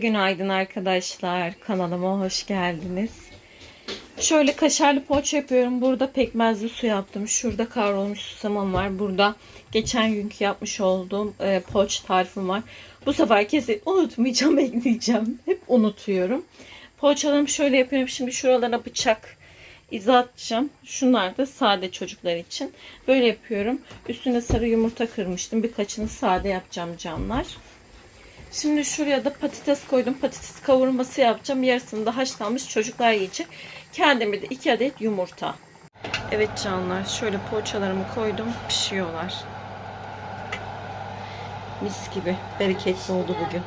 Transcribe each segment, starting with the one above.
Günaydın arkadaşlar. Kanalıma hoş geldiniz. Şöyle kaşarlı poğaça yapıyorum. Burada pekmezli su yaptım. Şurada kavrulmuş susamam var. Burada geçen günkü yapmış olduğum e, poğaça tarifim var. Bu sefer kesin unutmayacağım, ekleyeceğim. Hep unutuyorum. Poğaçalarımı şöyle yapıyorum. Şimdi şuralara bıçak izi atacağım. Şunlar da sade çocuklar için. Böyle yapıyorum. Üstüne sarı yumurta kırmıştım. Birkaçını sade yapacağım canlar. Şimdi şuraya da patates koydum. Patates kavurması yapacağım. Yarısını da haşlanmış çocuklar yiyecek. Kendime de 2 adet yumurta. Evet canlar şöyle poğaçalarımı koydum. Pişiyorlar. Mis gibi. Bereketli oldu bugün.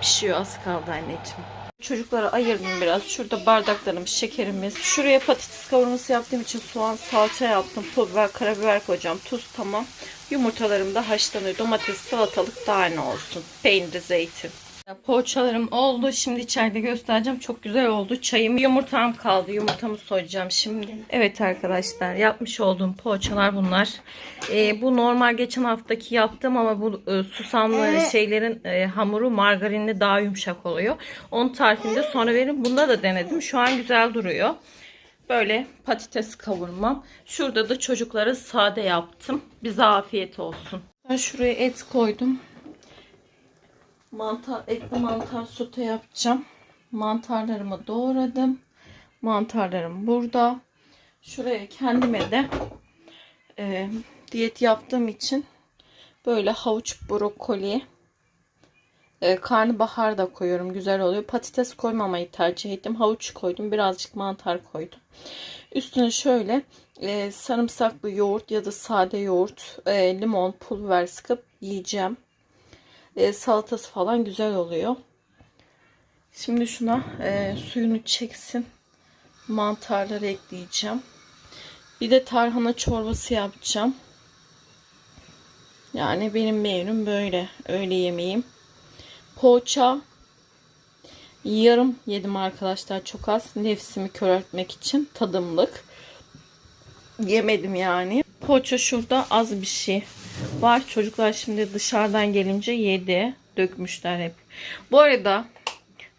Pişiyor az kaldı anneciğim. Çocuklara ayırdım biraz. Şurada bardaklarım, şekerimiz. Şuraya patates kavurması yaptığım için soğan, salça yaptım. Pul biber, karabiber koyacağım. Tuz tamam. Yumurtalarım da haşlanıyor. Domates, salatalık daha ne olsun. Peynir, zeytin. Poğaçalarım oldu. Şimdi içeride göstereceğim. Çok güzel oldu. Çayım, yumurtam kaldı. Yumurtamı soyacağım şimdi. Evet arkadaşlar yapmış olduğum poğaçalar bunlar. Ee, bu normal geçen haftaki yaptım ama bu e, susamlı şeylerin e, hamuru margarinli daha yumuşak oluyor. Onun tarifini de sonra verin. Bunda da denedim. Şu an güzel duruyor. Böyle patates kavurmam. Şurada da çocuklara sade yaptım. Bize afiyet olsun. Ben şuraya et koydum. Mantar, etli mantar sote yapacağım. Mantarlarımı doğradım. Mantarlarım burada. Şuraya kendime de e, diyet yaptığım için böyle havuç brokoli e, karnabahar da koyuyorum. Güzel oluyor. Patates koymamayı tercih ettim. Havuç koydum. Birazcık mantar koydum. Üstüne şöyle e, sarımsaklı yoğurt ya da sade yoğurt, e, limon, pul sıkıp yiyeceğim. E, salatası falan güzel oluyor. Şimdi şuna e, suyunu çeksin. Mantarları ekleyeceğim. Bir de tarhana çorbası yapacağım. Yani benim menüm böyle. Öğle yemeğim. Poğaça yarım yedim arkadaşlar. Çok az. Nefsimi köreltmek için tadımlık. Yemedim yani. Poğaça şurada az bir şey var. Çocuklar şimdi dışarıdan gelince yedi. Dökmüşler hep. Bu arada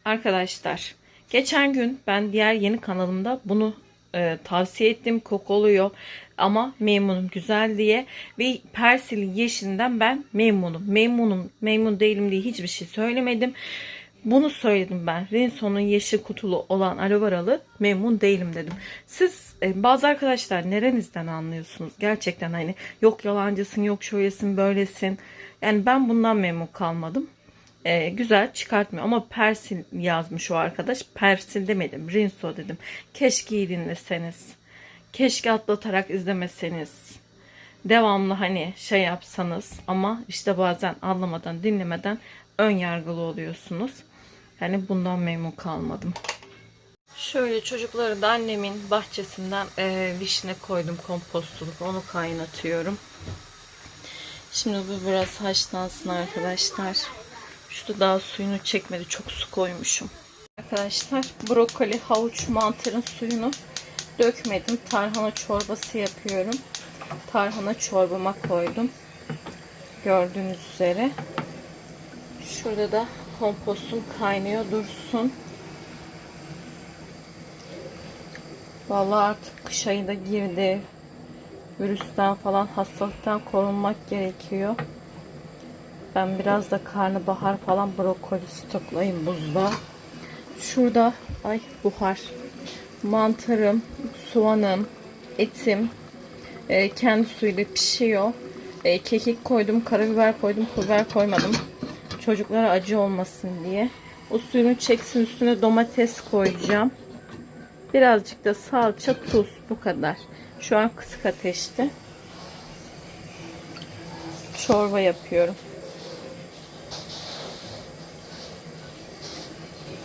arkadaşlar geçen gün ben diğer yeni kanalımda bunu e, tavsiye ettim. Kokoluyor ama memnunum güzel diye ve persili yeşilinden ben memnunum. Memnunum, memnun değilim diye hiçbir şey söylemedim. Bunu söyledim ben. Rinso'nun yeşil kutulu olan aloe veralı memnun değilim dedim. Siz e, bazı arkadaşlar nerenizden anlıyorsunuz? Gerçekten hani yok yalancısın, yok şöylesin, böylesin. Yani ben bundan memnun kalmadım. E, güzel çıkartmıyor ama Persil yazmış o arkadaş. Persil demedim. Rinso dedim. Keşke iyi dinleseniz. Keşke atlatarak izlemeseniz. Devamlı hani şey yapsanız ama işte bazen anlamadan dinlemeden ön yargılı oluyorsunuz. Yani bundan memnun kalmadım. Şöyle çocukları da annemin bahçesinden e, vişne koydum kompostuluk. Onu kaynatıyorum. Şimdi bu biraz haşlansın arkadaşlar. Şurada daha suyunu çekmedi. Çok su koymuşum. Arkadaşlar brokoli, havuç, mantarın suyunu dökmedim. Tarhana çorbası yapıyorum. Tarhana çorbama koydum. Gördüğünüz üzere. Şurada da kompostum kaynıyor dursun. Vallahi artık kış ayı da girdi. Virüsten falan hastalıktan korunmak gerekiyor. Ben biraz da karnabahar falan brokoli stoklayayım buzda. Şurada ay buhar. Mantarım, soğanım, etim e, kendi suyuyla pişiyor. E, kekik koydum, karabiber koydum, pul koymadım. Çocuklara acı olmasın diye. O suyunu çeksin üstüne domates koyacağım. Birazcık da salça, tuz bu kadar. Şu an kısık ateşte. Çorba yapıyorum.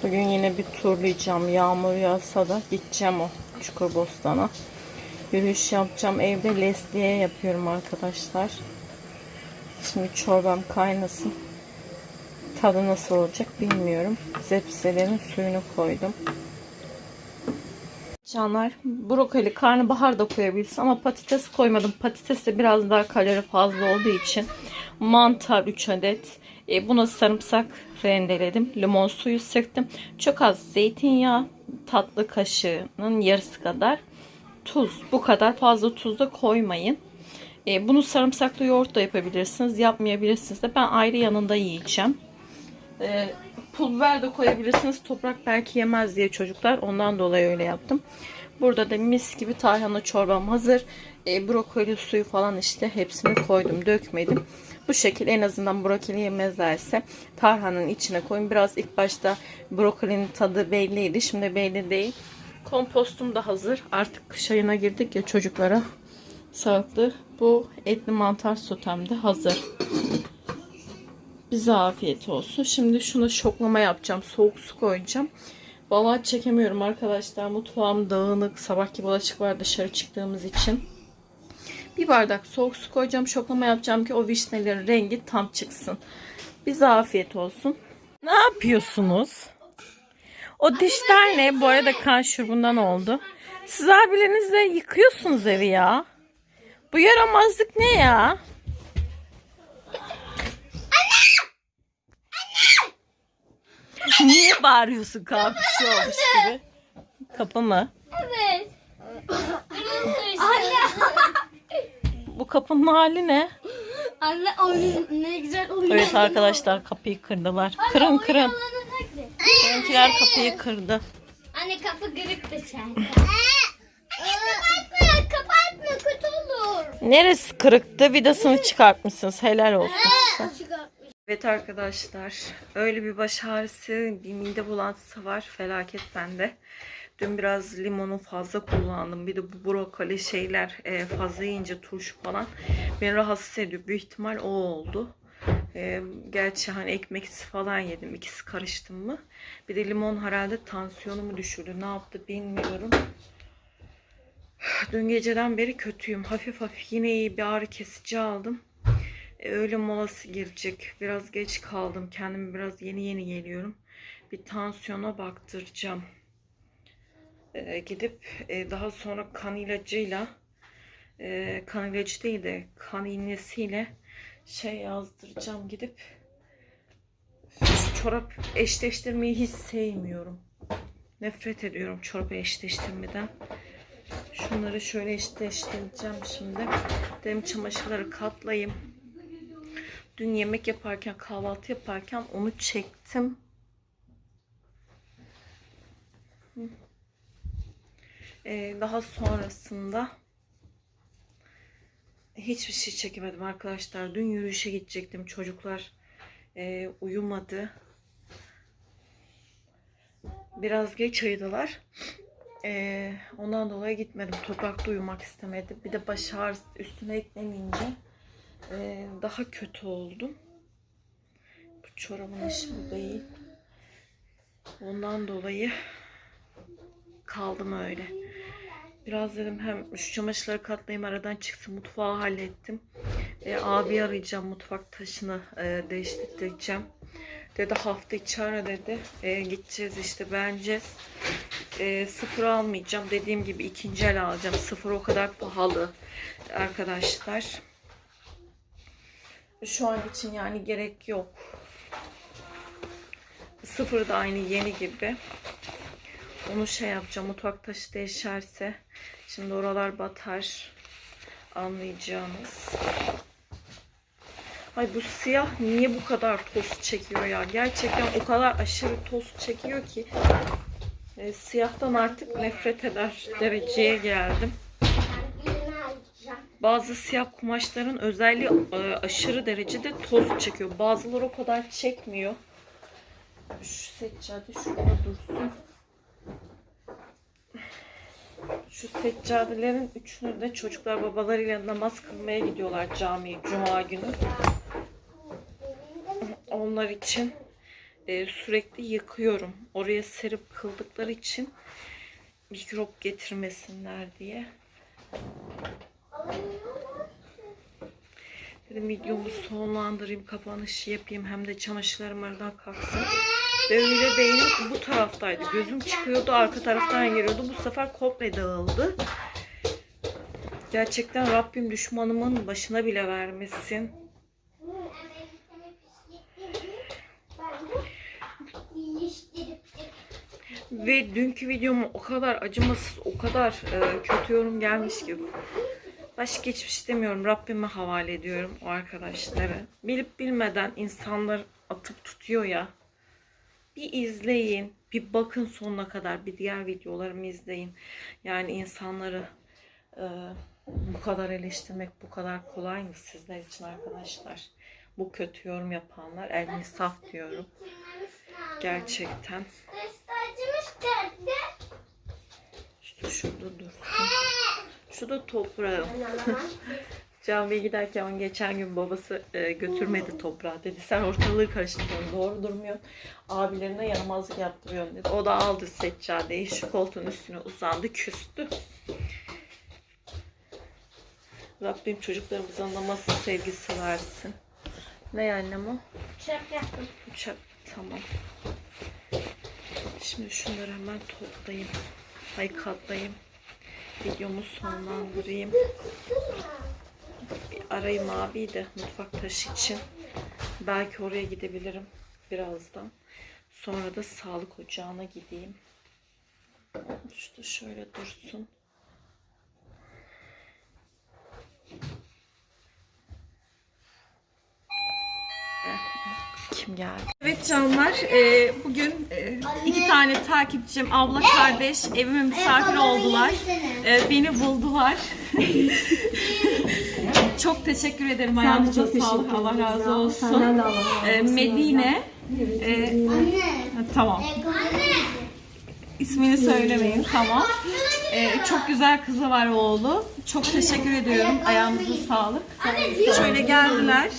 Bugün yine bir turlayacağım. Yağmur yağsa da gideceğim o Çukurbostan'a. Yürüyüş yapacağım. Evde lesliye yapıyorum arkadaşlar. Şimdi çorbam kaynasın. Tadı nasıl olacak bilmiyorum. Zepselerin suyunu koydum. Canlar brokoli, karnabahar da koyabilirsin ama patates koymadım. Patates de biraz daha kalori fazla olduğu için Mantar 3 adet. E, buna sarımsak rendeledim. Limon suyu sıktım. Çok az zeytinyağı. Tatlı kaşığının yarısı kadar. Tuz. Bu kadar fazla tuz da koymayın. E, bunu sarımsaklı yoğurt da yapabilirsiniz. Yapmayabilirsiniz de ben ayrı yanında yiyeceğim. E, pul biber de koyabilirsiniz. Toprak belki yemez diye çocuklar. Ondan dolayı öyle yaptım. Burada da mis gibi tarhana çorbam hazır. E, brokoli suyu falan işte hepsini koydum. Dökmedim. Bu şekil en azından brokoli yemezlerse tarhananın içine koyun. Biraz ilk başta brokolinin tadı belliydi. Şimdi belli değil. Kompostum da hazır. Artık kış ayına girdik ya çocuklara sağlıklı. Bu etli mantar sotem de hazır. Bize afiyet olsun. Şimdi şuna şoklama yapacağım. Soğuk su koyacağım. Vallahi çekemiyorum arkadaşlar. Mutfağım dağınık. Sabahki bulaşık var dışarı çıktığımız için. Bir bardak soğuk su koyacağım. Şoklama yapacağım ki o vişnelerin rengi tam çıksın. Bize afiyet olsun. Ne yapıyorsunuz? O dişler ne? Bu arada kan şurubundan oldu. Siz abilerinizle yıkıyorsunuz evi ya. Bu yaramazlık ne ya? Niye bağırıyorsun kalk bir şey olmuş gibi? Kapı mı? Evet. Anne. Bu kapının hali ne? Anne oyun ne güzel oyun. Evet arkadaşlar kapıyı kırdılar. Kırın kırın. Benimkiler kapıyı kırdı. Anne kapı kırık da sen. kapatma, kapatma kötü olur. Neresi kırıktı? Vidasını çıkartmışsınız. Helal olsun size. Evet arkadaşlar öyle bir baş ağrısı bir mide bulantısı var felaket bende. Dün biraz limonu fazla kullandım. Bir de bu brokoli şeyler e, fazla yiyince turşu falan beni rahatsız ediyor. Büyük ihtimal o oldu. E, gerçi hani ekmeksiz falan yedim. İkisi karıştım mı? Bir de limon herhalde tansiyonumu düşürdü. Ne yaptı bilmiyorum. Dün geceden beri kötüyüm. Hafif hafif yine iyi bir ağrı kesici aldım. E, öğle molası girecek. Biraz geç kaldım. Kendimi biraz yeni yeni geliyorum. Bir tansiyona baktıracağım. E, gidip e, daha sonra kan ilacıyla e, kan ilacı değil de kan iğnesiyle şey yazdıracağım gidip çorap eşleştirmeyi hiç sevmiyorum. Nefret ediyorum çorap eşleştirmeden. Şunları şöyle eşleştireceğim şimdi. Dedim çamaşırları katlayayım. Dün yemek yaparken, kahvaltı yaparken onu çektim. Ee, daha sonrasında hiçbir şey çekemedim arkadaşlar. Dün yürüyüşe gidecektim. Çocuklar e, uyumadı. Biraz geç uyudular. Ee, ondan dolayı gitmedim. Toprakta uyumak istemedi. Bir de baş ağrısı üstüne eklenince ee, daha kötü oldum. Bu çorabın işi bu değil. Ondan dolayı kaldım öyle. Biraz dedim hem şu çamaşırları katlayayım aradan çıksın. Mutfağı hallettim. E, abi arayacağım mutfak taşını e, değiştireceğim. Dedi hafta içi ara dedi. E, gideceğiz işte beğeneceğiz. E, sıfır almayacağım. Dediğim gibi ikinci el alacağım. Sıfır o kadar pahalı arkadaşlar. Şu an için yani gerek yok. Sıfır da aynı yeni gibi. Onu şey yapacağım. Mutfak taşı değişerse. Şimdi oralar batar. Anlayacağınız. Ay bu siyah niye bu kadar toz çekiyor ya? Gerçekten o kadar aşırı toz çekiyor ki. E, siyahtan artık nefret eder dereceye geldim. Bazı siyah kumaşların özelliği e, aşırı derecede toz çekiyor. Bazıları o kadar çekmiyor. Şu seccade şurada dursun. Şu seccadelerin üçünü de çocuklar babalarıyla namaz kılmaya gidiyorlar camiye cuma günü. Onlar için e, sürekli yıkıyorum. Oraya serip kıldıkları için mikrop getirmesinler diye. Dedim videomu sonlandırayım, kapanışı yapayım. Hem de çamaşırlarım aradan kalksın. Ve öyle beynim bu taraftaydı. Gözüm çıkıyordu, arka taraftan geliyordu. Bu sefer komple dağıldı. Gerçekten Rabbim düşmanımın başına bile vermesin. Ve dünkü videomu o kadar acımasız, o kadar e, kötü yorum gelmiş ki Başka hiçbir şey demiyorum. Rabbime havale ediyorum o arkadaşları. Bilip bilmeden insanlar atıp tutuyor ya. Bir izleyin. Bir bakın sonuna kadar. Bir diğer videolarımı izleyin. Yani insanları e, bu kadar eleştirmek bu kadar kolay mı sizler için arkadaşlar? Bu kötü yorum yapanlar el insaf diyorum. Gerçekten. İşte şurada dursun. Şu da toprağım. Bey giderken geçen gün babası e, götürmedi toprağı dedi. Sen ortalığı karıştırıyorsun. Doğru durmuyorsun. Abilerine yaramazlık yaptırıyorsun dedi. O da aldı seccadeyi. Şu koltuğun üstüne uzandı. Küstü. Rabbim çocuklarımıza namaz sevgisi versin. Ne annem o? Çöp yaptım. Uçak. Tamam. Şimdi şunları hemen toplayayım. Ay katlayayım. Videomu sonlandırayım. Bir arayayım abiyi de mutfak taşı için. Belki oraya gidebilirim birazdan. Sonra da sağlık ocağına gideyim. Şu da şöyle dursun. Kim geldi? Evet canlar, e, bugün e, iki tane takipçim, abla kardeş evime misafir oldular. E, beni buldular. çok teşekkür ederim. Ayağınıza sağlık. Allah razı olsun. E, Medine. E, Anne. ha, tamam. İsmini söylemeyin. Tamam. E, çok güzel kızı var oğlu. Çok teşekkür ediyorum. Ayağınıza sağlık. Şöyle geldiler.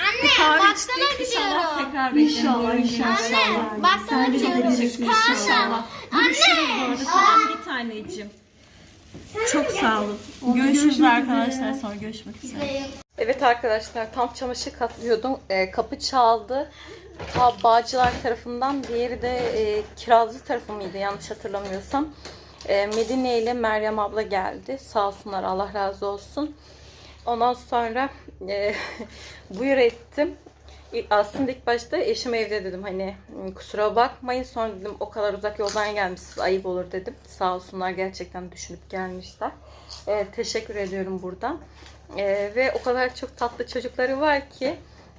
Anne Kahve bakkala içtik. İnşallah gidiyorum. tekrar inşallah, Anne bakkala gidiyorum. İnşallah. Görüşürüz bu arada. Tamam git anneciğim. Çok sağ olun. Görüşürüz arkadaşlar. Sonra görüşmek üzere. Evet arkadaşlar tam çamaşır katlıyordum. Ee, kapı çaldı. Ta Bağcılar tarafından diğeri de e, Kirazlı tarafı mıydı yanlış hatırlamıyorsam. E, Medine ile Meryem abla geldi. Sağ olsunlar Allah razı olsun. Ondan sonra e, buyur ettim. Aslında ilk başta eşim evde dedim hani "Hmm, kusura bakmayın. Sonra dedim o kadar uzak yoldan gelmişsiniz ayıp olur dedim. Sağ olsunlar gerçekten düşünüp gelmişler. E, teşekkür ediyorum buradan. E, ve o kadar çok tatlı çocukları var ki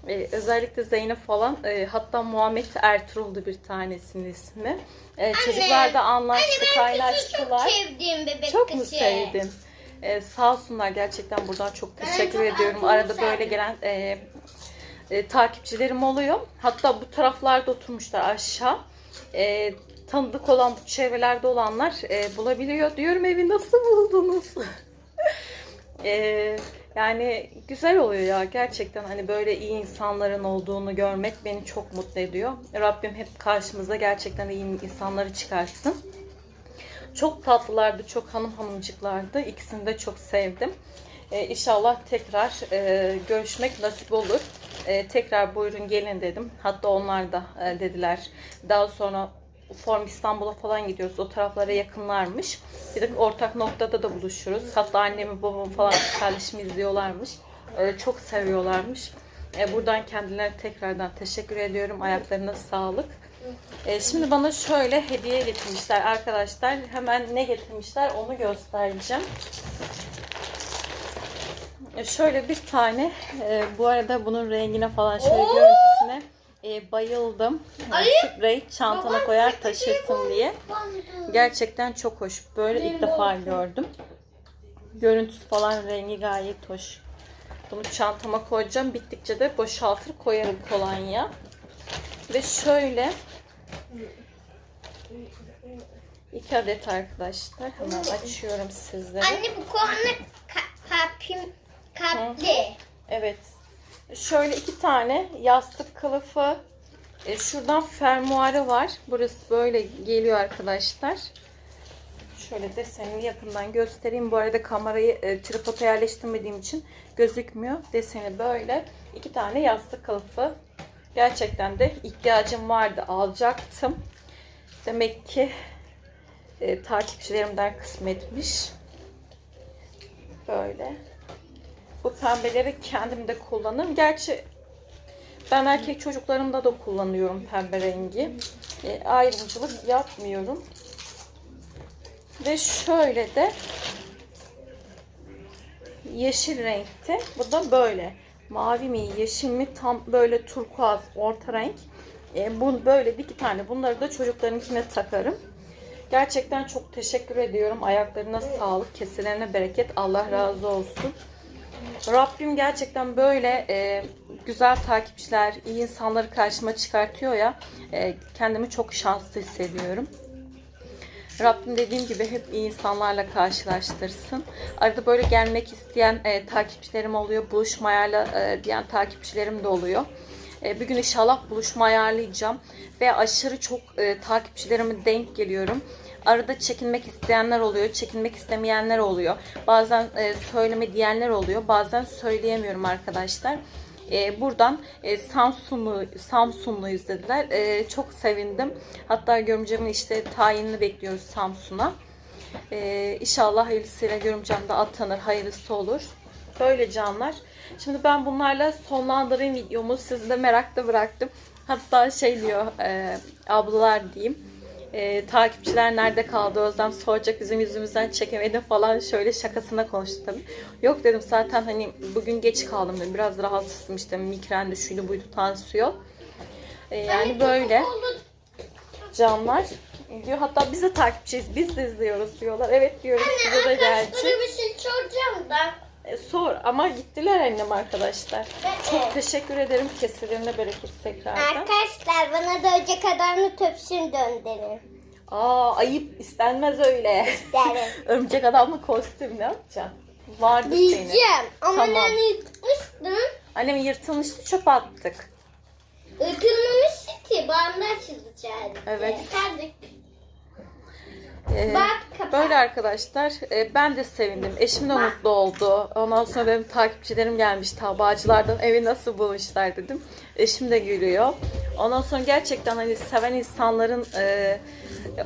e, özellikle Zeynep falan e, hatta Muhammed Ertuğrul'du bir tanesinin ismi. E, çocuklar da anlaştı, kaynaştılar. sevdiğim bebek Çok mu kızı. sevdin? Ee, sağ olsunlar gerçekten buradan çok teşekkür ediyorum. Arada böyle gelen e, e, takipçilerim oluyor. Hatta bu taraflarda oturmuşlar aşağı. E, tanıdık olan bu çevrelerde olanlar e, bulabiliyor. Diyorum evi nasıl buldunuz? E, yani güzel oluyor ya gerçekten hani böyle iyi insanların olduğunu görmek beni çok mutlu ediyor. Rabbim hep karşımıza gerçekten iyi insanları çıkarsın. Çok tatlılardı, çok hanım hanımcıklardı. İkisini de çok sevdim. Ee, inşallah tekrar e, görüşmek nasip olur. Ee, tekrar buyurun gelin dedim. Hatta onlar da e, dediler. Daha sonra Form İstanbul'a falan gidiyoruz. O taraflara yakınlarmış. Bir de ortak noktada da buluşuruz. Hatta annemi babamı falan kardeşimi izliyorlarmış. Ee, çok seviyorlarmış. Ee, buradan kendilerine tekrardan teşekkür ediyorum. Ayaklarına sağlık. Ee, şimdi bana şöyle hediye getirmişler arkadaşlar. Hemen ne getirmişler onu göstereceğim. Ee, şöyle bir tane. e, bu arada bunun rengine falan şöyle görüntüsüne e, bayıldım. E, Sprey çantana koyar taşırsın diye. Gerçekten çok hoş. Böyle ilk defa gördüm. Görüntüsü falan rengi gayet hoş. Bunu çantama koyacağım. Bittikçe de boşaltır koyarım kolonya. Ve şöyle iki adet arkadaşlar. Hemen açıyorum sizlere. Anne bu konu ka- kapim kapli. Evet. Şöyle iki tane yastık kılıfı. E, şuradan fermuarı var. Burası böyle geliyor arkadaşlar. Şöyle desenini yakından göstereyim. Bu arada kamerayı e, tripoda yerleştirmediğim için gözükmüyor. Deseni böyle. İki tane yastık kılıfı. Gerçekten de ihtiyacım vardı. Alacaktım. Demek ki e, takipçilerimden kısmetmiş. Böyle. Bu pembeleri kendim de kullanırım. Gerçi Ben erkek çocuklarımda da kullanıyorum pembe rengi. E, ayrımcılık yapmıyorum. Ve şöyle de yeşil renkte. Bu da böyle. Mavi mi yeşil mi tam böyle turkuaz orta renk. E, bu böyle iki tane. Bunları da çocuklarınkine takarım. Gerçekten çok teşekkür ediyorum. Ayaklarına sağlık, keselerine bereket. Allah razı olsun. Rabbim gerçekten böyle e, güzel takipçiler, iyi insanları karşıma çıkartıyor ya. e, kendimi çok şanslı hissediyorum. Rabbim dediğim gibi hep iyi insanlarla karşılaştırsın. Arada böyle gelmek isteyen e, takipçilerim oluyor. Buluşma ayarla e, diyen takipçilerim de oluyor. E, bir gün inşallah buluşma ayarlayacağım. Ve aşırı çok e, takipçilerime denk geliyorum. Arada çekinmek isteyenler oluyor, çekinmek istemeyenler oluyor. Bazen e, söyleme diyenler oluyor. Bazen söyleyemiyorum arkadaşlar. E, buradan e, Samsunlu Samsunluyuz dediler. E, çok sevindim. Hatta görümcemin işte tayinini bekliyoruz Samsun'a. E, inşallah hayırlısıyla görümcem de atanır, hayırlısı olur. Böyle canlar. Şimdi ben bunlarla sonlandırayım videomu. Sizi de merakta bıraktım. Hatta şey diyor e, ablalar diyeyim. E, takipçiler nerede kaldı Özlem soracak bizim yüzümüzden çekemedi falan şöyle şakasına konuştu tabii. Yok dedim zaten hani bugün geç kaldım dedim. Biraz rahatsızdım işte migrendi şuydu buydu tansiyon. E, yani böyle canlar diyor hatta biz de takipçiyiz biz de izliyoruz diyorlar. Evet diyorum size de gelecek. Bir şey soracağım da. E, sor ama gittiler annem arkadaşlar. Çok Evet. teşekkür ederim. Keselerine bereket tekrardan. Arkadaşlar bana da önce kadarını töpsün döndürün. Aa ayıp istenmez öyle. Derim. Örümcek adamla kostüm ne yapacaksın? Vardı senin. Diyeceğim. Ama Tamam. ben yıkmıştım. Annem yırtılmıştı çöpe attık. Irkılmamıştı ki. Bandaj çizeceğim. Evet. Hadi. Ee, Bak, böyle arkadaşlar e, ben de sevindim. Eşim de mutlu oldu. Ondan sonra benim takipçilerim gelmiş tabacılardan evi nasıl bulmuşlar dedim. Eşim de gülüyor. Ondan sonra gerçekten hani seven insanların e,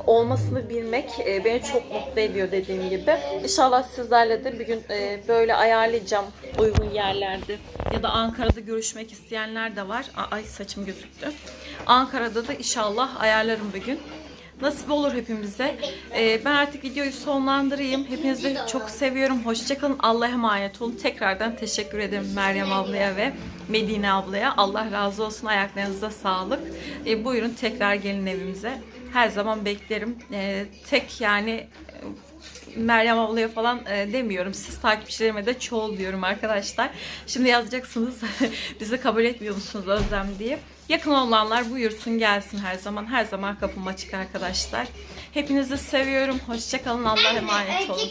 olmasını bilmek e, beni çok mutlu ediyor dediğim gibi. İnşallah sizlerle de bir gün e, böyle ayarlayacağım uygun yerlerde. Ya da Ankara'da görüşmek isteyenler de var. Ay saçım gözüktü. Ankara'da da inşallah ayarlarım bir gün. Nasip olur hepimize. Ee, ben artık videoyu sonlandırayım. Hepinizi çok seviyorum. Hoşçakalın. Allah'a emanet olun. Tekrardan teşekkür ederim Meryem ablaya ve Medine ablaya. Allah razı olsun. Ayaklarınıza sağlık. Ee, buyurun tekrar gelin evimize. Her zaman beklerim. Ee, tek yani e, Meryem ablaya falan e, demiyorum. Siz takipçilerime de çoğul diyorum arkadaşlar. Şimdi yazacaksınız bizi kabul etmiyor musunuz Özlem diye. Yakın olanlar buyursun gelsin her zaman. Her zaman kapım açık arkadaşlar. Hepinizi seviyorum. Hoşçakalın. Allah'a emanet olun.